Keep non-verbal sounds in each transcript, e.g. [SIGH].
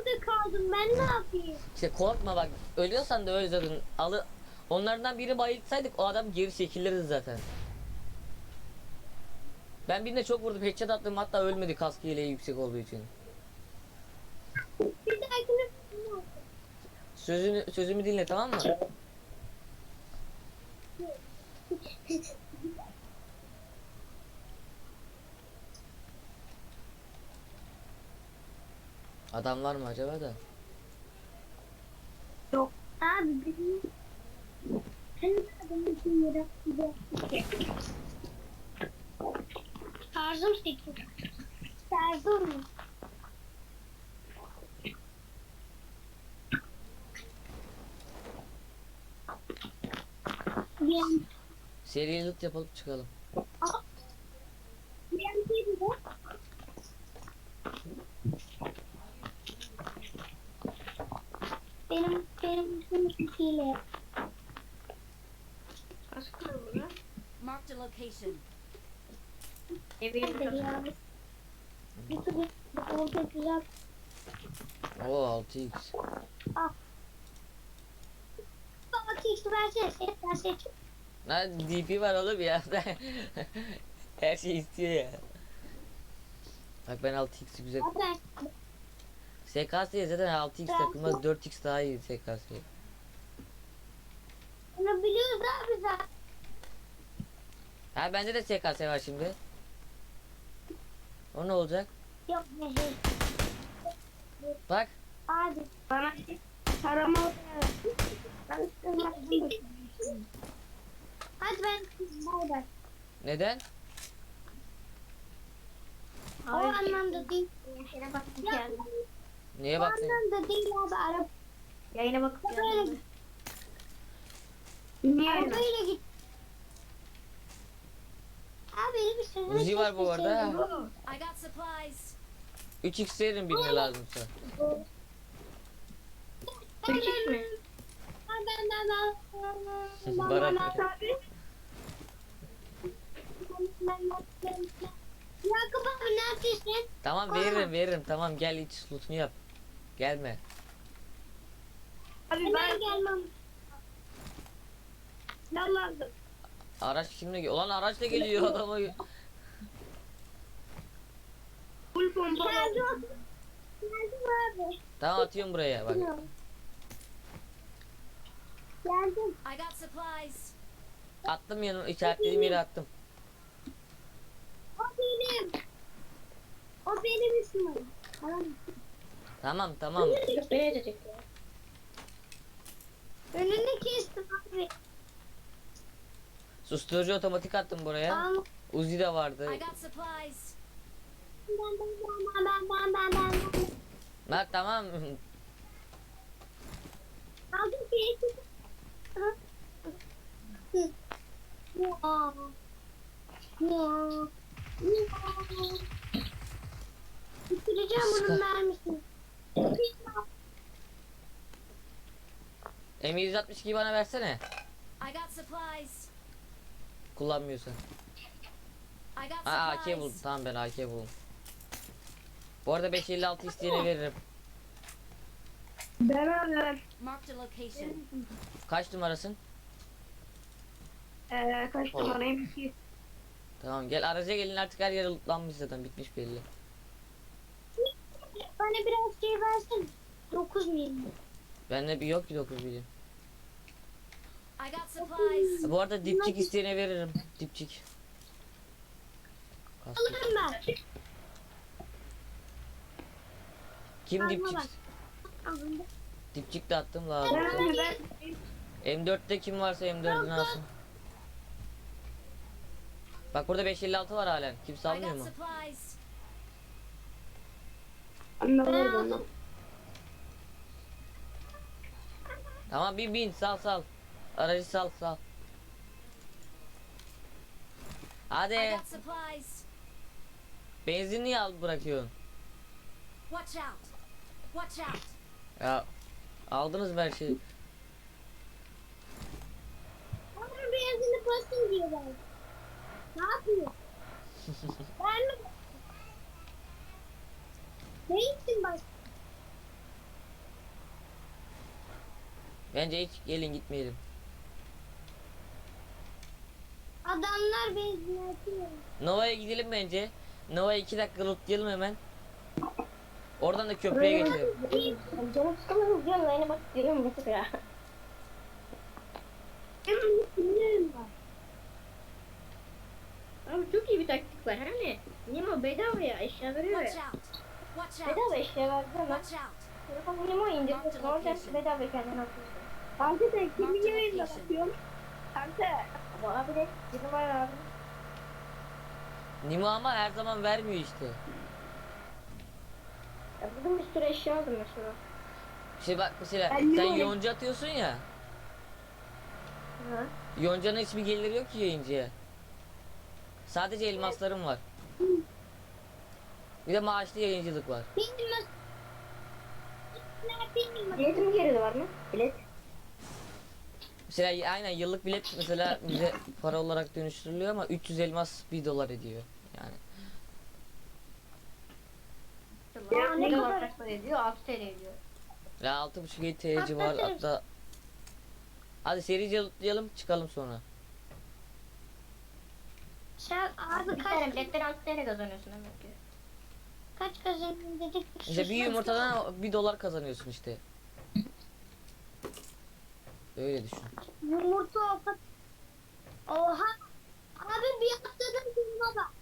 burada kaldım. Ben ne yapayım? İşte korkma bak ölüyorsan da öl zaten. Alı onlardan biri bayılsaydık o adam geri çekilirdi zaten. Ben birine çok vurdum headshot attım hatta ölmedi kaskı ile yüksek olduğu için. Bir dahakine? Sözünü sözümü dinle tamam mı? Adam var mı acaba da? Yok. Abi benim... Benim için yere Şarjım sekiz. Şarjım mı? Seri loot yapalım çıkalım. Bir şey de benim benim bütün hile. Marked a location. Nedir ya? Bir türlü orada güzel. Oo 6x. Baba kişi versene. Sen versene. Lan DP var oğlum ya. [LAUGHS] Her şey istiyor ya. Bak ben 6x'i güzel. Abi ben SKS'ye zaten 6x takılmaz 4x daha iyi SKS'ye. bunu biliyoruz abi zaten. Ha bende de SKS var şimdi. O ne olacak? Yok ne şey. Bak Abi. Bana tarama Ben Hadi ben bay bay. neden? O anlamda değil. Ya, Neye baktın? anlamda değil abi. Araba Yayına bakıp böyle git. Niye? Arabayla git. Abi benim bir sözüm Uzi var bu arada. I got supplies. 3x veririm birine lazımsa. X mi? Ben ben ben ben. Bana Yakup abi neredesin? Tamam veririm veririm tamam gel iç lootunu yap. Gelme. Abi ben gelmem. yalandım. Araç kimle geliyor? Ulan araç da geliyor [LAUGHS] adama. Full. Geldim. Geldim abi. Tamam atıyorum buraya bak. Geldim. I got supplies. Attım yanım işaretlediğim yere attım. O benim. O benim ismim. Tamam. Tamam tamam. Köpeğe edecek ya. Önünü kestim abi. Susturucu otomatik attım buraya. Al. Uzi de vardı. Ben ben ben ben ben ben ben. Bak tamam. Aldım ki. Ya. Ya. Ya. Bitireceğim bunun mermisini. M162 bana versene. I got supplies. Kullanmıyorsan. I got Aa AK buldum. supplies. Tamam ben AK buldum. Bu arada 556 isteyene veririm. Alırım. Marked a location. Kaç numarasın? Eee kaç numarayım ki? Tamam gel araca gelin artık her yer lootlanmış zaten bitmiş belli. Bana biraz şey versene. 9 milim. Bende bir yok ki 9 bilim. I got supplies. Bu arada dipçik isteyene veririm. Dipçik. Alırım ben. Kim Alma dipçik? Dipçik de attım lazım. Ben abi ben M4'te kim varsa M4'ünü alsın. Bak burada 556 var halen. Kimse almıyor mu? supplies. Anlamadım onu. Tamam bin bin sal sal. Aracı sal sal. I Hadi got supplies. benzin niye al bırakıyorsun? Watch out. Watch out. Ya aldınız mı her şeyi? Bana benzini basın diyorlar. Ne yapıyor? [LAUGHS] ben mi? Ne için bas? Bence hiç gelin gitmeyelim. Adamlar benzin atıyor. Nova'ya gidelim bence. Nova'ya 2 dakika lootlayalım hemen. Oradan da köprüye geçelim. Canım sıkılmıyor diyorum yani bak görüyorum mesela. Abi çok iyi bir taktik var hani. Nemo bedava ya eşya veriyor ya. Bedava eşya verdi ama. Telefon Nemo indiriyorsun oradan bedava kendine atıyorsun. Kanka da Marked kimin yayında location. bakıyorum. Kanka. Ama abi de bizim var abi. Nimo ama her zaman vermiyor işte. Ya bugün bir sürü eşya aldım mesela. Şey bak mesela Ben sen yonca atıyorsun ya. Ha. Yonca'nın hiçbir geliri yok ki yayıncıya. Sadece elmaslarım var. Bir de maaşlı yayıncılık var. Bilmem. Biletim geride var mı? Bilet. Mesela aynen yıllık bilet mesela bize para olarak dönüştürülüyor ama 300 elmas 1 dolar ediyor. Yani Ya ne kadar para ediyor? 6 TL ediyor. ya 6.5 TL civar Atlatırız. hatta Hadi serice lootlayalım çıkalım sonra. Sen abi Bir kaç, tane biletten 6 TL kazanıyorsun demek ki. Kaç kazandın dedik. İşte bir yumurtadan 1 dolar kazanıyorsun işte. Öyle düşün. Yumurta. Oha. Abi bir haftadan duruma bak.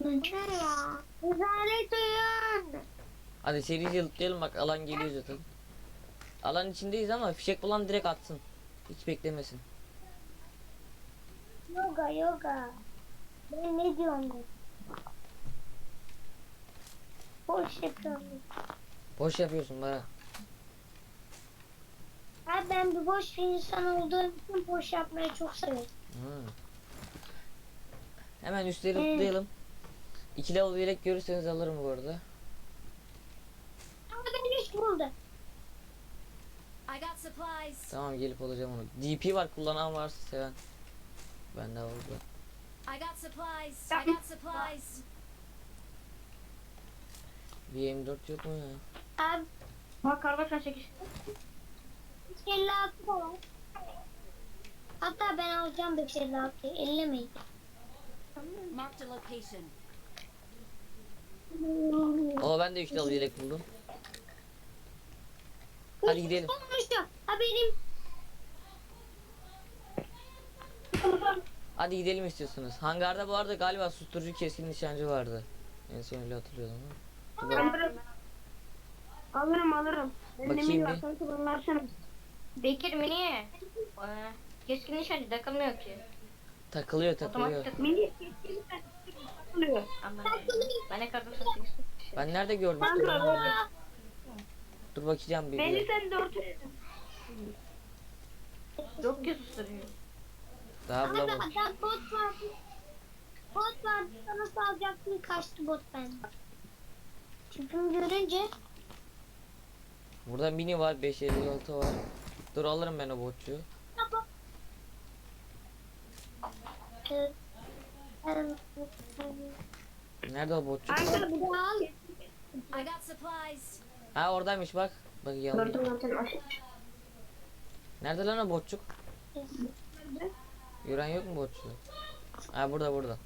Ne ya? Rezalet oyun. Hadi serice lootlayalım bak alan geliyor zaten. Alan içindeyiz ama fişek bulan direkt atsın. Hiç beklemesin. Yoga yoga. Ben ne diyorum ben? Boş yapıyorum. Boş yapıyorsun bana. Abi ben bir boş bir insan olduğum için boş yapmayı çok severim. Hı. Hemen üstleri Evet. lootlayalım. İki level yelek görürseniz alırım bu arada. Ama ben hiç buldum. I got supplies. Tamam gelip alacağım onu. DP var kullanan varsa seven. Bende var burada. I got supplies. I got supplies. Bir M4 yok mu ya? Abi Bak karbaşan çekiş. 556 da var. Hatta ben alacağım 556'yı. Ellemeyin. Marked a location. Oo ben de 3 level yelek buldum. Hadi gidelim. Konuşuyor. Haberim. Hadi gidelim istiyorsunuz. Hangarda bu arada galiba susturucu keskin nişancı vardı. En son öyle bak- Alırım. Alırım alırım. Ben Bakayım Bakayım bir. Bekir mi niye? Ee, Keskin nişancı takılmıyor ki. Takılıyor takılıyor. Otomatik takılıyor. Mini keskin takılıyor. Ama ben ne çekiş. Ben nerede? Ben Dur, bakacağım bir. Beni sen dört Yok ki susturuyor. Daha Abi bulamadım. adam bot vardı. Bot vardı. Sana salacaktım. Kaçtı bot benden. Tipimi görünce Burada mini var 556 var. Dur alırım ben o botçuyu. e, e, Nerede o botçuk? Kanka bir daha al. I got supplies. Ha oradaymış bak. Bak yalan. Gördüm ben seni aşağı. Nerede lan o botçuk? Gören yok mu botçu? Ha burada burada.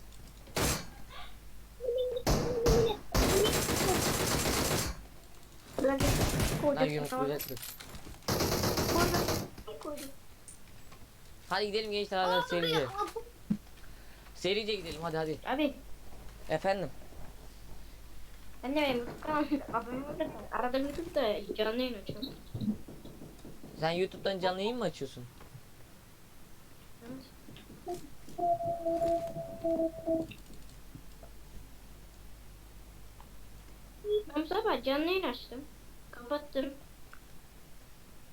Lan yumruklayacaktık. Hadi gidelim gençler hadi serice. Serice gidelim hadi hadi. Abi Efendim. ben de benim. Abim arada bir tutup da canlı yayın açıyorum. Sen YouTube'dan canlı yayın mı açıyorsun? Ben sabah canlı yayın açtım. Kapattım.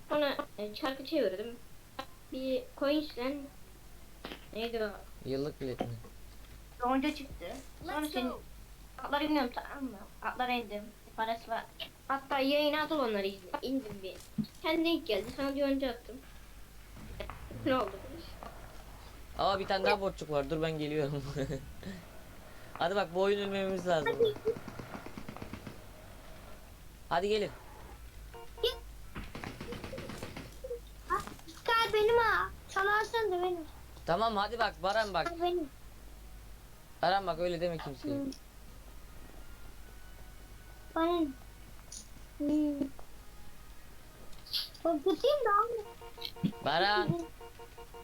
Sonra e, çarkı çevirdim. Bir coins'len neydi o? Yıllık bilet mi? Yonca çıktı. Sonra Let's senin go. atları iniyorum tamam mı? Atlara indim. Parası var. Hatta yayına atıp onları izledim. İndim bir. Kendi ilk geldi. Sana bir yonca attım. Ne oldu? Aa bir tane daha botçuk var. Dur ben geliyorum. [LAUGHS] hadi bak bu oyun ölmememiz lazım. Hadi gelin. Sky benim ha. Çalarsan da benim. Tamam hadi bak Baran bak. Benim. Baran bak öyle deme kimseye. Ne? Hmm. Korkutayım da. Baran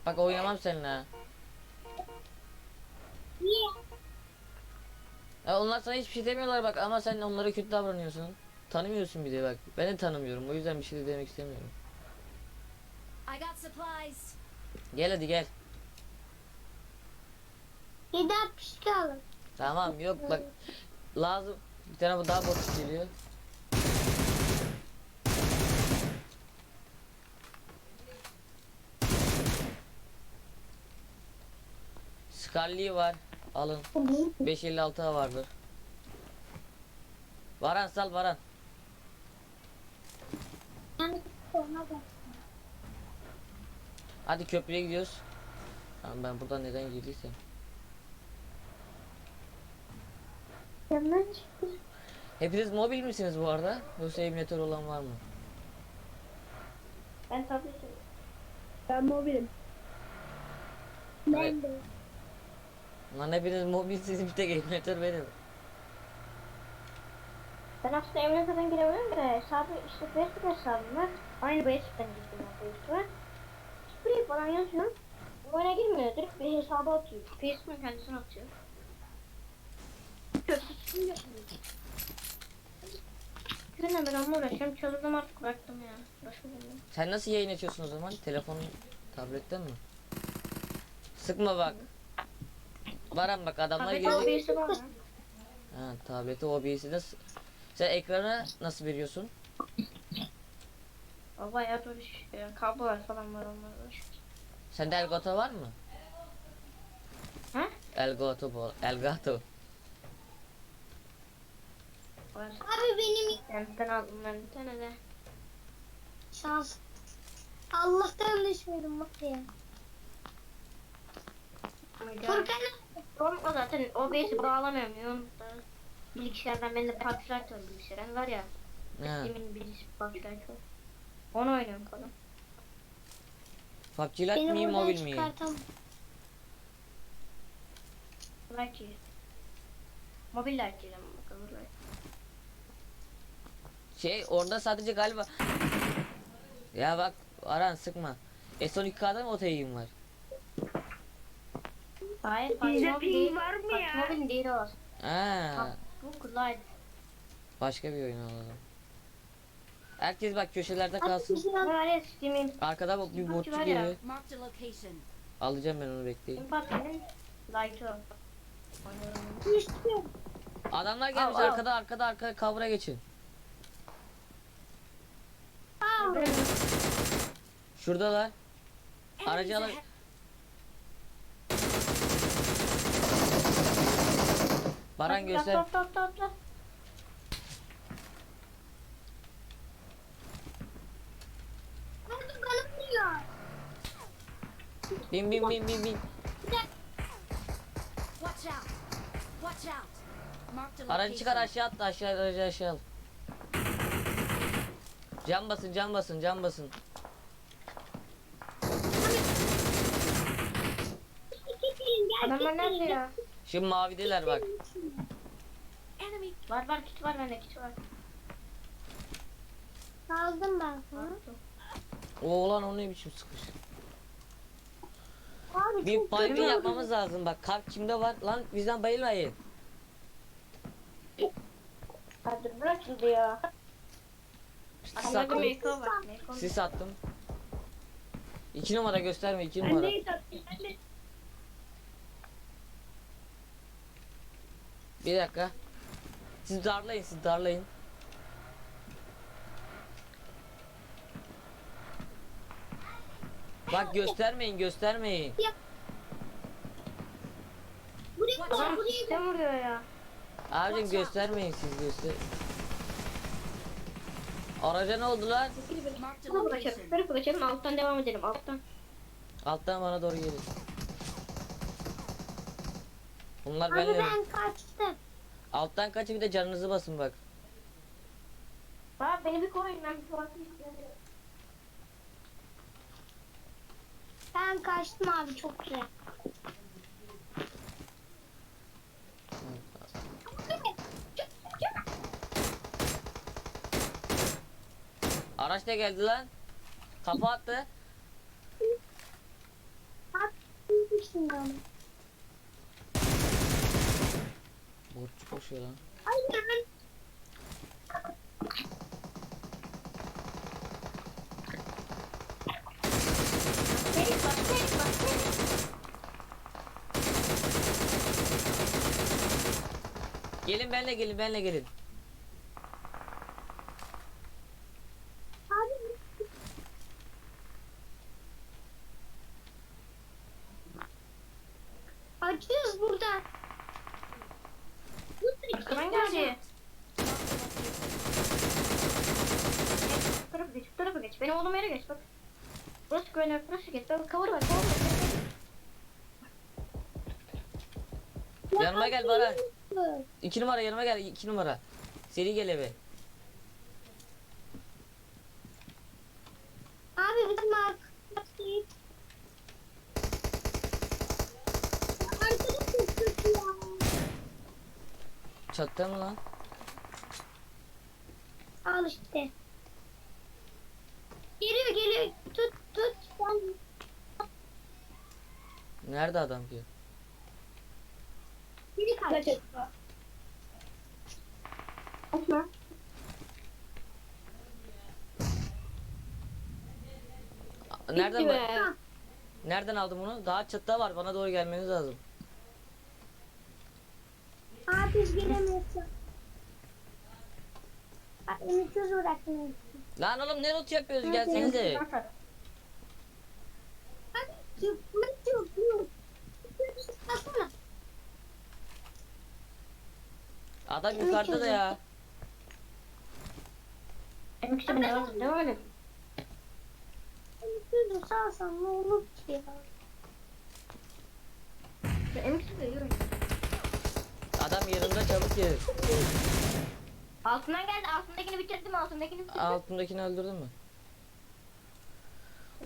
bak oynamam seninle? Ya onlar sana hiçbir şey demiyorlar bak ama sen onlara kötü davranıyorsun. Tanımıyorsun bir de bak. Ben de tanımıyorum. O yüzden bir şey de demek istemiyorum. I got supplies. Gel hadi gel. Yedi pişki alın. Tamam yok bak. Lazım. Bir tane bu daha bot geliyor. Scarlet var. Alın. 556 A vardır. Varan sal varan. Hadi köprüye gidiyoruz. Tamam ben buradan neden girdiysem. Hepiniz mobil misiniz bu arada? Yoksa emülatör olan var mı? Ben tabletim. Ben mobilim. Ben de. Lan hepiniz mobilsiniz bir tek emülatör benim. Ben aslında emniyetden girebilirim de hesabı işte Facebook hesabım var. Aynı Facebook'tan girdim o Facebook'a. Spree falan yazıyorum. Bu oyuna girmiyor. Direkt bir hesaba atıyor. Facebook'un kendisine atıyor. Günden ben onunla uğraşıyorum. Çalıştım artık bıraktım ya. Uğraşmıyorum. Sen nasıl yayın açıyorsun o zaman? Telefon, tabletten mi? Sıkma bak. Baran bak adamlar Tabii gelecek. birisi var mı? Ha, tableti OBS'i de sen ekrana nasıl veriyorsun? O bayağı doğru iş. ya. Kablolar falan var onlarda. Sende Elgato var mı? Ha? Elgato bu. Elgato. Var. Abi benim Ben aldım ben bir tane de. şans. Allah'tan düşmedim bak ya. Furkan Oğlum o zaten OBS'i bağlamıyorum yoğunlukta. Bilgisayardan bende Parklight var bilgisayarın var ya. Ha. Steam'in bilgisi Parklight var. Onu oynuyorum falan. PUBG Lite buradan mobil çıkartamam. Belki. Mobil light diyelim bakalım. Şey orada sadece galiba Ya bak Aran sıkma. S12K'da mı otayım var? Hayır, Park Mobil değil. Var mı ya? Mobil değil o. Ha, Bu Light. başka bir oyun alalım. Herkes bak köşelerde kalsın. Steam'in. Arkada bak bir botçu geliyor. Marked a location. Alacağım ben onu bekleyin. Light'ı. Adamlar gelmiş Al, al. arkada arkada arkada kavra geçin. Al. Şuradalar. Aracı alın. Baran göster. Atla atla atla. Bin bin bin bin bin. Watch out. Watch out. Marked a Aracı çıkar aşağı atla aşağı aracı aşağı al. Cam basın cam basın cam basın. Adamlar nerede ya? Şimdi mavideler bak. Var var kit var bende kit var. Aldım ben sana. Oğlan o ne biçim sıkış. Abi Bir baygın yapmamız lazım bak. Kalp kimde var? Lan bizden bayılmayın. Hadi bırak şimdi ya. Sis attım. Sis attım. İki numara gösterme iki numara. Bir dakika. Siz darlayın siz darlayın. Bak göstermeyin göstermeyin. Buraya Adam koy, buraya sistem vuruyor ya. Abicim göstermeyin siz göster. Araca ne oldu lan? Bunu bırakalım. Böyle bırakalım alttan devam edelim alttan. Alttan bana doğru gelin. Bunlar Abi benimle. ben kaçtım. Alttan kaçın bir de canınızı basın bak. Baba beni bir koruyun ben bir tuvalet istiyorum. Ben kaçtım abi çok güzel. Araç da geldi lan. Kapı attı. Bak onu. Borç koşuyor lan. Gelin benle gelin benle gelin. Abi. Acıyoruz burada. Bu Arkadan geldi. Bu tarafa geç, bu tarafa geç. Benim olduğum yere geç bak. Burası güvenli, burası geç. Bak cover var, cover var. Yanıma gel Baran. İki numara yanıma gel iki numara. Seri gel eve. Abi bizim ya. Çattı mı lan? Al işte. Geliyor geliyor. Tut tut. Nerede adam ki? Biri kaç. Açma. Nereden Bitti be. Nereden aldım bunu? Daha çatıda var. Bana doğru gelmeniz lazım. Abi biz gelemiyorsun. Abi ümitsizz bıraktın. Lan oğlum ne loot yapıyoruz gelsenize çık. Hadi çık. Yok. Baksana. Adam yukarıda da ya. İşte ne var? Ne var? Ümitsizz sağsan ne olur ki ya. Benim işte de yürü. Adam yanımda çabuk gel. Altından geldi. Altındakini bitirdim. Altındakini bitirdim. Altındakini öldürdün mü?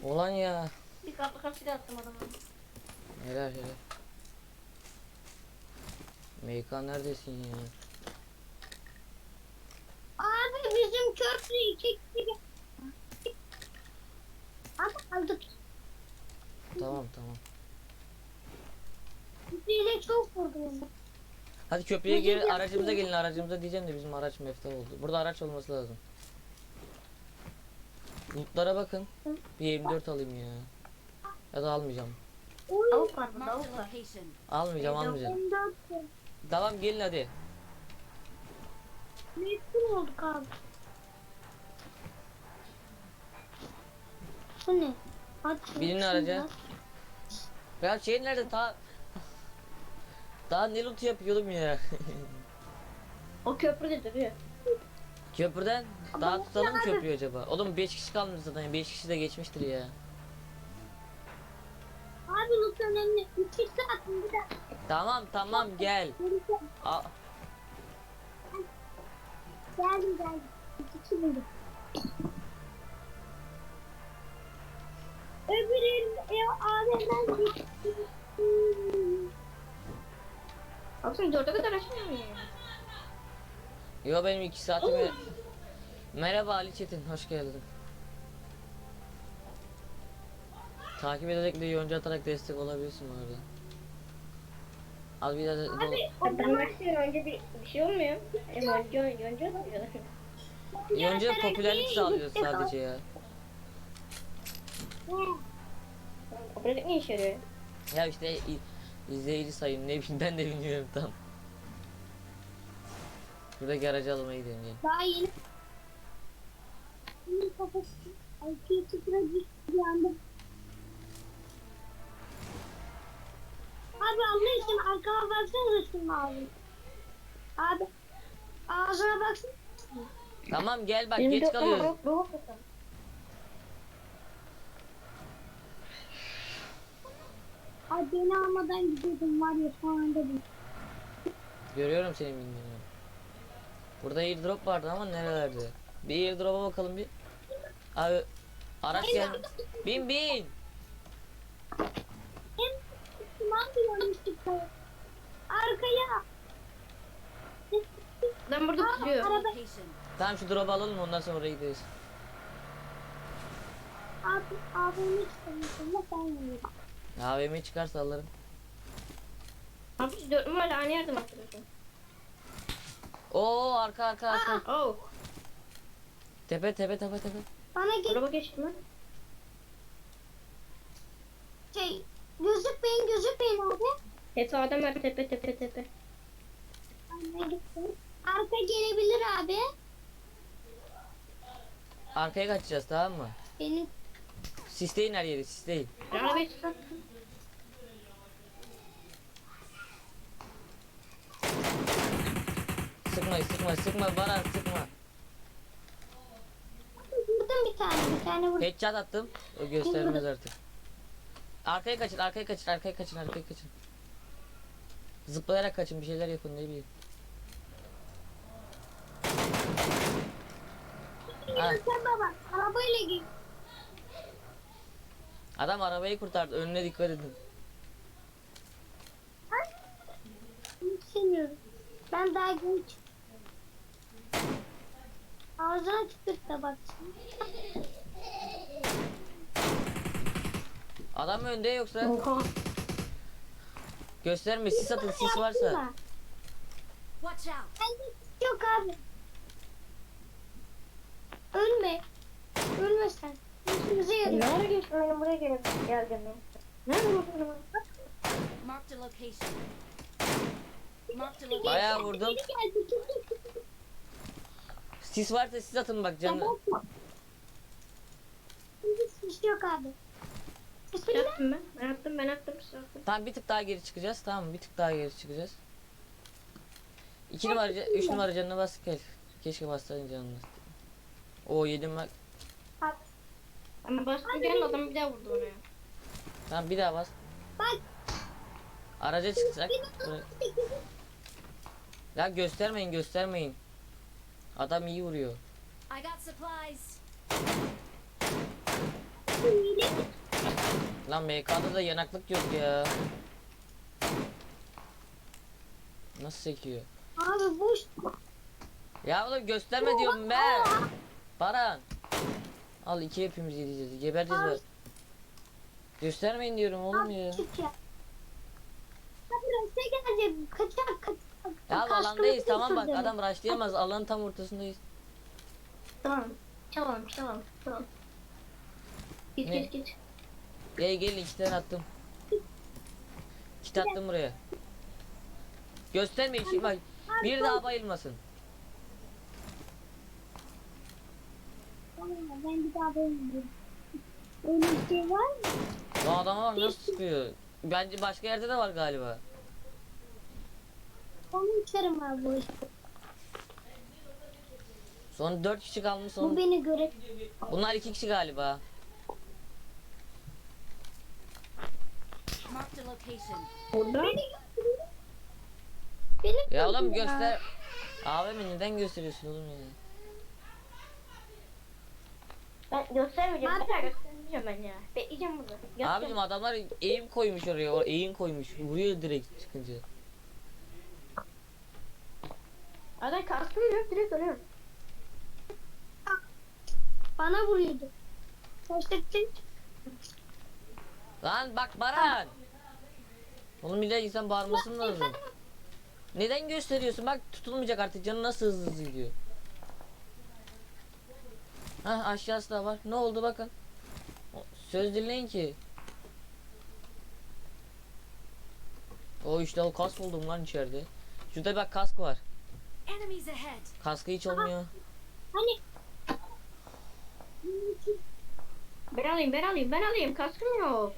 Ulan ya. Bir kaplı kapıyı attım adama. Helal helal. Meykan neredesin ya? Abi bizim köprüyü çekti. Abi aldık. Tamam tamam. Bize çok vurdum. Hadi köprüye gel aracımıza gelin aracımıza diyeceğim de bizim araç mefta oldu. Burada araç olması lazım. Lootlara bakın. Bir 24 alayım ya. Ya da almayacağım. Oy. Avuk var burada. Marked Avuk a var. location. Almayacağım almayacağım. M4 Tamam gelin hadi. Meşgul olduk abi. Bu ne? Hadi yap. Ya şey nerede ta daha ne loot yapıyordum ya. [LAUGHS] O köprüde duruyor. Köprüden Ama daha tutalım mı nerede? köprüyü acaba? Oğlum 5 kişi kalmış zaten 5 kişi de geçmiştir ya. Abi loot önemli. 3 saat bir de. Tamam tamam gel. Aa, Geldim geldim. İki buldum. Gitti. Baksana dörde kadar açmıyor mu ya? yo benim 2 saatimi... Merhaba Ali Çetin hoş geldin. Takip ederek de yonca atarak destek olabilirsin bu arada. Al bir de Abi Ben başlıyorum önce bir, bir şey olmuyor. Önce önce önce oluyor. Yonca popülerlik sağlıyor sadece ya. Popülerlik ne işe yarıyor? Ya işte izleyici sayım ne bileyim ben de bilmiyorum tam. Buradaki aracı almaya gidiyorum gel. Daha yeni. Bunun kafası sıfıra düştü bir anda. Abi Allah için arkama baksana şunu abi. Abi ağzına baksana. Tamam gel bak Benim geç de- Abi beni almadan gidiyordum var ya şu anda bir. Görüyorum senin bindiğini. Burada airdrop vardı ama nerelerde? Bir airdrop'a bakalım bir. Abi araç gel. Bin bin. Hem Müslüman diyormuştuk. Arkaya. Lan burada Aa, tutuyor. Tamam şu drop'u alalım ondan sonra oraya gideriz. abi abimi de sen yiyorsun. AVM çıkarsa alırım. Abi siz dört numara aynı yerde mi oturuyorsun? Oo arka arka arka. Oh. Tepe tepe tepe tepe. Bana gel Araba geçti mi? şey gözükmeyin gözükmeyin abi. Hep adam var tepe tepe tepe. Arka gelebilir abi. Arkaya kaçacağız tamam mı? Benim Sisleyin her yeri sisleyin. Arabayı çıkart. Sıkma sıkma sıkma bana sıkma. vurdum bir tane bir tane vurdum. Headshot attım. O göstermez artık. Arkaya kaçın arkaya kaçın arkaya kaçın arkaya kaçın. Zıplayarak kaçın bir şeyler yapın ne bileyim. Ha, Sen baba arabayla gel. adam arabayı kurtardı önüne dikkat edin. Yetişemiyorum. Ben daha genç. Ağzına tükürt de baksın. Adam mı önde yoksa Oha. gösterme sis atın sis varsa. Watch out. Bende sis yok abi. Ölme. Ölme sen. İşimize yarıyor. Nereye geçti? Benim buraya geldim. Geldim ya. Nerede bu araba? Marked a location. Marked a location. Bayağı vurdum. Geri geldi. Sis varsa sis atın bak canım. Tamam. Bende sis yok abi. Bismillah. Yaptım ben. Ben yaptım ben. Siz yaptım. Tamam bir tık daha geri çıkacağız tamam mı? Bir tık daha geri çıkacağız. 2 numara, 3 numara canına bas gel. Keşke bassaydın canını. O yedim bak. Bak. Ama bastım geldi adam bir daha vurdu ona ya. Tamam bir daha bas. Bak. Araca çıkacak. Buraya- Ya göstermeyin göstermeyin. Adam iyi vuruyor. I got supplies. Lan MK'da da yanaklık yok ya. Nasıl sekiyor? Abi boş. Ya oğlum gösterme diyorum be. Baran. Al iki hepimiz yiyeceğiz. Gebereceğiz Abi. bak. Göstermeyin diyorum oğlum ya. Çık ya. Hadi reste gelecek. Kaçak kaçak. Ya Kaskını alandayız tamam bak adam rushlayamaz alanın tam ortasındayız. Tamam. Tamam tamam tamam. Git Ne? git git. Gel gel iki tane attım. Kit attım buraya. Gösterme işi bak. Bir daha bayılmasın. Tamam, Ben bir daha dönmeyeyim. Öyle bir şey var mı? O adama bak nasıl sıkıyor. Bence başka yerde de var galiba. Onun içerim abi bu işte. Son 4 kişi kalmış Bu son. beni göre. Bunlar iki kişi galiba. Marked a location. Burada. Beni Ya oğlum göster. Abi neden gösteriyorsun oğlum ya? Ben göstermeyeceğim. Bir daha göstermeyeceğim ben ya. Bekleyeceğim burada. Göster. Abicim adamlar eğim koymuş oraya. Eğim koymuş. Vuruyor direkt çıkınca. Adam kaskım yok direkt ölüyorum. Bana vuruyordu. Kaçtıktın. Lan bak Baran. Oğlum bir de insan bağırması lazım. Neden gösteriyorsun? Bak tutulmayacak artık. Canı nasıl hızlı hızlı gidiyor. Hah aşağısı da var. Ne oldu bakın. Söz dinleyin ki. O işte o kask buldum lan içeride. Şurada bak kask var. Enemies ahead. Kaskı hiç olmuyor. Hani Ben alayım ben alayım ben alayım. Kaskım yok.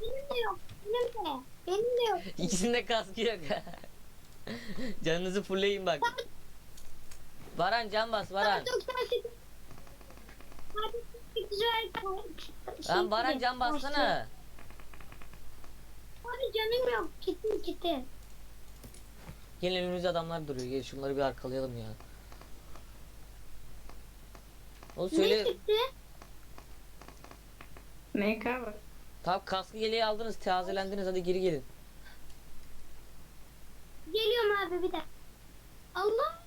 benim de yok. Benim de. Benim de yok. İkisinde kaskı yok. [LAUGHS] Canınızı fullleyin bak. Baran can bas Baran. 98. Hadi güzel. Şey Lan Baran can bassana. Abi canım yok. Gitti gitti. Gelin önümüzde adamlar duruyor. Gel şunları bir arkalayalım ya. O Ne söyle. çıktı? MK var. Tamam kaskı yeleği aldınız, tazelendiniz hadi geri gelin. Geliyorum abi bir dakika. Allah.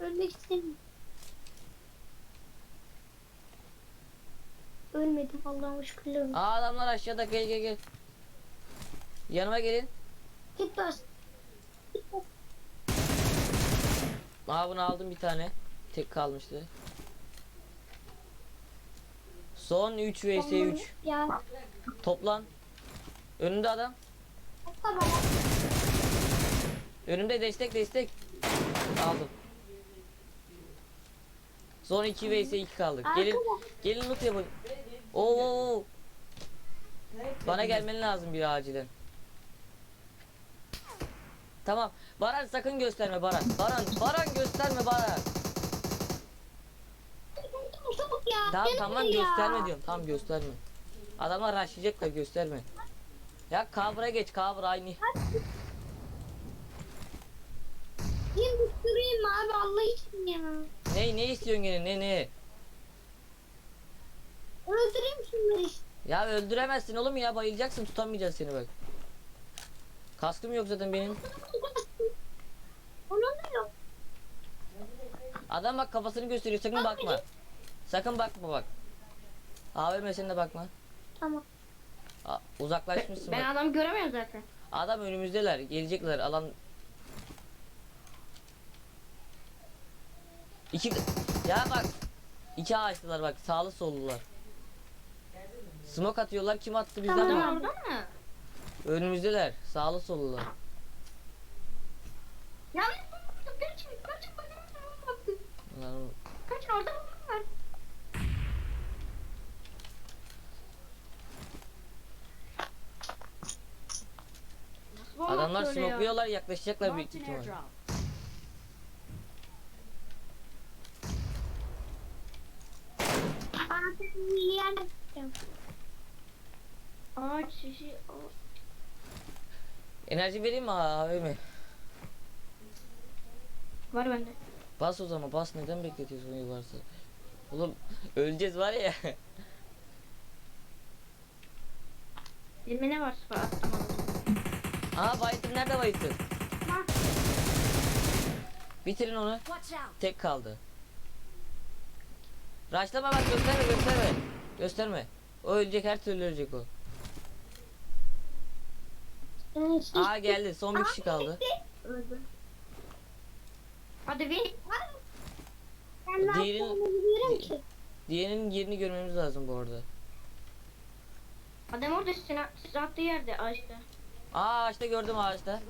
Ölmek istemiyorum. Ölmedim Allah'ım şükürler olsun. Aa adamlar aşağıda gel gel gel. Yanıma gelin. Git bas. Git bas. Aa bunu aldım bir tane. Tek kalmıştı. Son 3 vs 3. Ya. Toplan. Önünde adam. Önümde destek destek. Aldım. Son 2 vs 2 kaldık. Gelin gelin loot yapın. Oo. Bana gelmen lazım bir acilen. Tamam. Baran sakın gösterme Baran. Baran, Baran gösterme Baran. Çabuk ya. Tamam tamam gösterme diyorum. Tamam gösterme. Adamlar rushlayacaklar gösterme. Ya kavra geç kavra aynı. Düşüreyim mi abi Allah için ya. Ne ne istiyorsun gene ne ne? Öldüreyim şunları işte. Ya öldüremezsin oğlum ya bayılacaksın tutamayacağız seni bak. Kaskım yok zaten benim. Onun da yok. Adam bak kafasını gösteriyor sakın bakma. Sakın bakma bak. AVM sen de bakma. Tamam. Aa, uzaklaşmışsın Ben bak. adam göremiyorum zaten. Adam önümüzdeler gelecekler alan. İki ya bak. İki ağaçlılar bak sağlı sollular. Smoke atıyorlar kim attı bizden Tamam. bak. Orada mı? Önümüzdeler sağlı sollular. Ya kaçın kaçın kaçın. Lan, Kaçın orada var? Adamlar smokluyorlar yaklaşacaklar büyük ihtimal. Ağaç şişi. Enerji vereyim mi abi mi? Var bende. Bas o zaman bas neden bekletiyorsun iyi varsa. Oğlum [LAUGHS] öleceğiz var ya. Elime ne var sıfır attım. Aa Baytın nerede Baytın? Bitirin onu. Tek kaldı. Raşlama bak gösterme gösterme. Gösterme. O ölecek her türlü ölecek o. İşte Aa geldi son bir kişi kaldı. Öldü. Hadi bir. ben ne yapacağımı biliyorum ki. Diğerinin yerini görmemiz lazım bu arada. Adam orada size attığı yerde ağaçta. Aa ağaçta gördüm ağaçta.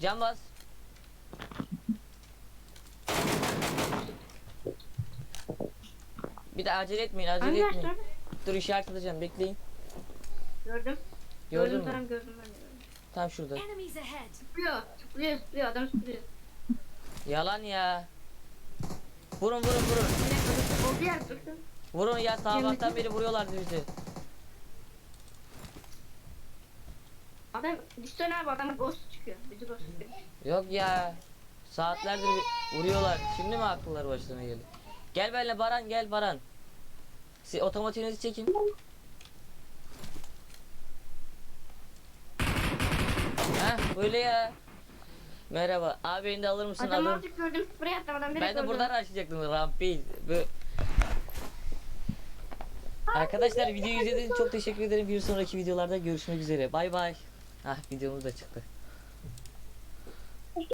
Can bas. Bir de acele etmeyin acele Hangi etmeyin. ağaçta? Dur işaret atacağım bekleyin. Gördüm. Gördün gördüm, mü? Tamam gördüm ben de gördüm. Tam şurada. Enemies ahead. Zıplıyor. Zıplıyor zıplıyor adam zıplıyor. Yalan ya. Vurun vurun vurun. Oldu yer dursun. Vurun ya sabahtan beri vuruyorlardı bizi. Adam düşsene abi adam ghost çıkıyor. Bizi ghost çıkıyor. Yok ya. Saatlerdir vuruyorlar. Şimdi mi akılları başlarına geldi? Gel benimle Baran gel Baran. Si otomatiğinizi çekin. Heh böyle ya. Merhaba. Abi beni de alır mısın? Adam Adım. azıcık gördüm. Buraya attım adam direkt Ben de öldü. buradan açacaktım rampayı. Bu... Arkadaşlar videoyu izlediğiniz için çok teşekkür ederim. Bir sonraki videolarda görüşmek üzere. Bay bay. Ah videomuz da çıktı.